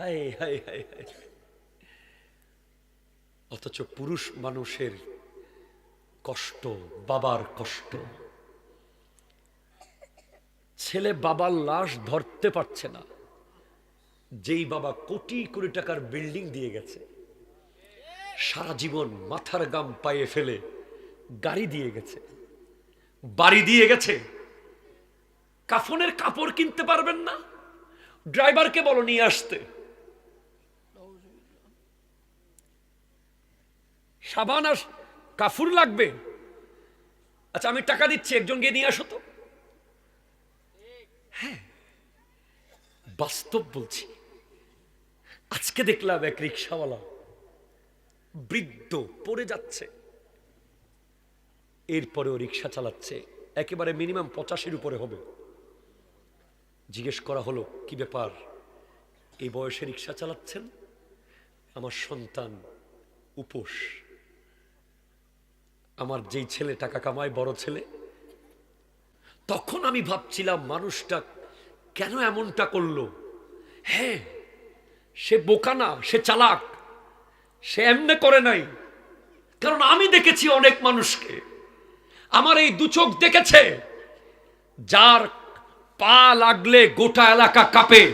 High high high অথচ পুরুষ মানুষের কষ্ট, বাবার কষ্ট। ছেলে বাবার লাশ ধরতে পারছে না। যেই বাবা কোটি কোটি টাকার বিল্ডিং দিয়ে গেছে, সারা জীবন মাথার গাম পায়ে ফেলে গাড়ি দিয়ে গেছে, বাড়ি দিয়ে গেছে। কাফনের কাপড় কিনতে পারবেন না? ড্রাইভারকে বলো, নিয়ে আসতে। সাবান আর কাফুর লাগবে। আচ্ছা আমি টাকা দিচ্ছি একজন গিয়ে নিয়ে আসো তো। হ্যাঁ বাস্তব বলছি। আজকে দেখলাম এক রিক্সাওয়ালা বৃদ্ধ পড়ে যাচ্ছে। এরপরেও রিক্সা চালাচ্ছে, একেবারে মিনিমাম পঁচাশির উপরে হবে। জিজ্ঞেস করা হলো, কি ব্যাপার? এই বয়সে রিক্সা চালাচ্ছেন? আমার সন্তান উপোস। আমার যেই ছেলে টাকা কামায়, বড় ছেলে, তখন আমি ভাবছিলাম মানুষটা কেন এমনটা করল? হ্যাঁ সে বোকা না, সে চালাক, সে এমনে করে নাই। কারণ আমি দেখেছি অনেক মানুষকে, আমার এই দু চোখ দেখেছে, যার পা লাগলে গোটা এলাকা কাঁপে,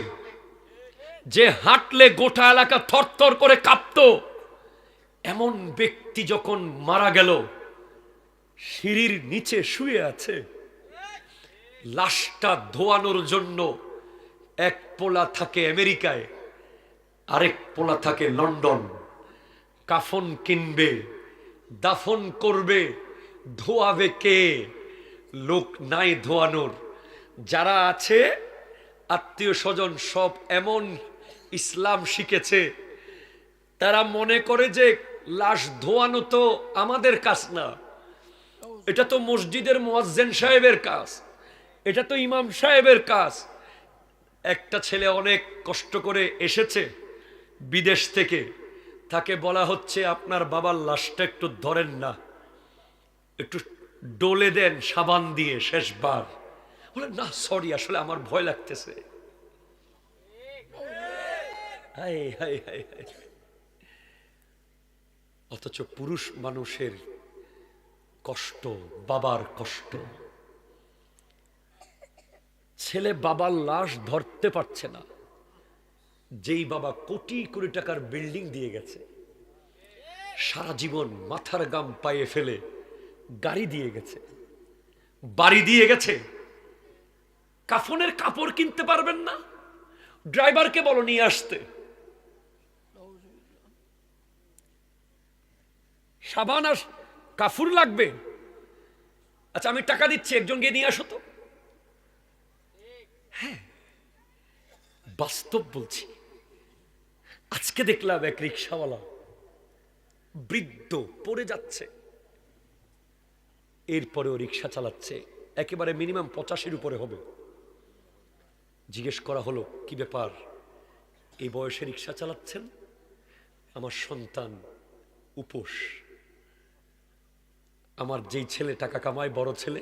যে হাঁটলে গোটা এলাকা থরথর করে কাঁপতো, এমন ব্যক্তি যখন মারা গেল সিঁড়ির নিচে শুয়ে আছে। লাশটা ধোয়ানোর জন্য এক পোলা থাকে আমেরিকায়, আরেক পোলা থাকে লন্ডন। কাফন কিনবে, দাফন করবে, ধোয়াবে কে? লোক নাই ধোয়ানোর। যারা আছে, আত্মীয় স্বজন সব এমন ইসলাম শিখেছে। তারা মনে করে যে লাশ ধোয়ানো তো আমাদের কাজ না। এটা তো মসজিদের মোয়াজ্জেন সাহেবের কাজ। এটা তো ইমাম সাহেবের কাজ। একটা ছেলে অনেক কষ্ট করে এসেছে বিদেশ থেকে। তাকে বলা হচ্ছে, আপনার বাবার লাশটা একটু ধরেন না। একটু ডলে দেন সাবান দিয়ে শেষবার। বলে, না, সরি, আসলে আমার ভয় লাগতেছে। অথচ পুরুষ মানুষের কষ্ট, বাবার কষ্ট। ছেলে বাবার লাশ ধরতে পারছে না। যেই বাবা কোটি কোটি টাকার বিল্ডিং দিয়ে গেছে, সারা জীবন মাথার গাম পায়ে ফেলে গাড়ি দিয়ে গেছে, বাড়ি দিয়ে গেছে। কাফনের কাপড় কিনতে পারবেন না? ড্রাইভারকে বলো নিয়ে আসতে। সাবান আর কাফুর লাগবে। আচ্ছা আমি টাকা দিচ্ছি একজন গিয়ে নিয়ে আসো তো। হ্যাঁ বাস্তব বলছি। আজকে দেখলাম এক রিক্সাওয়ালা বৃদ্ধ পড়ে যাচ্ছে। এরপরেও রিক্সা চালাচ্ছে, একেবারে মিনিমাম পঁচাশির উপরে হবে। জিজ্ঞেস করা হলো, কি ব্যাপার? এই বয়সে রিক্সা চালাচ্ছেন? আমার সন্তান উপোস। আমার যেই ছেলে টাকা কামায় বড় ছেলে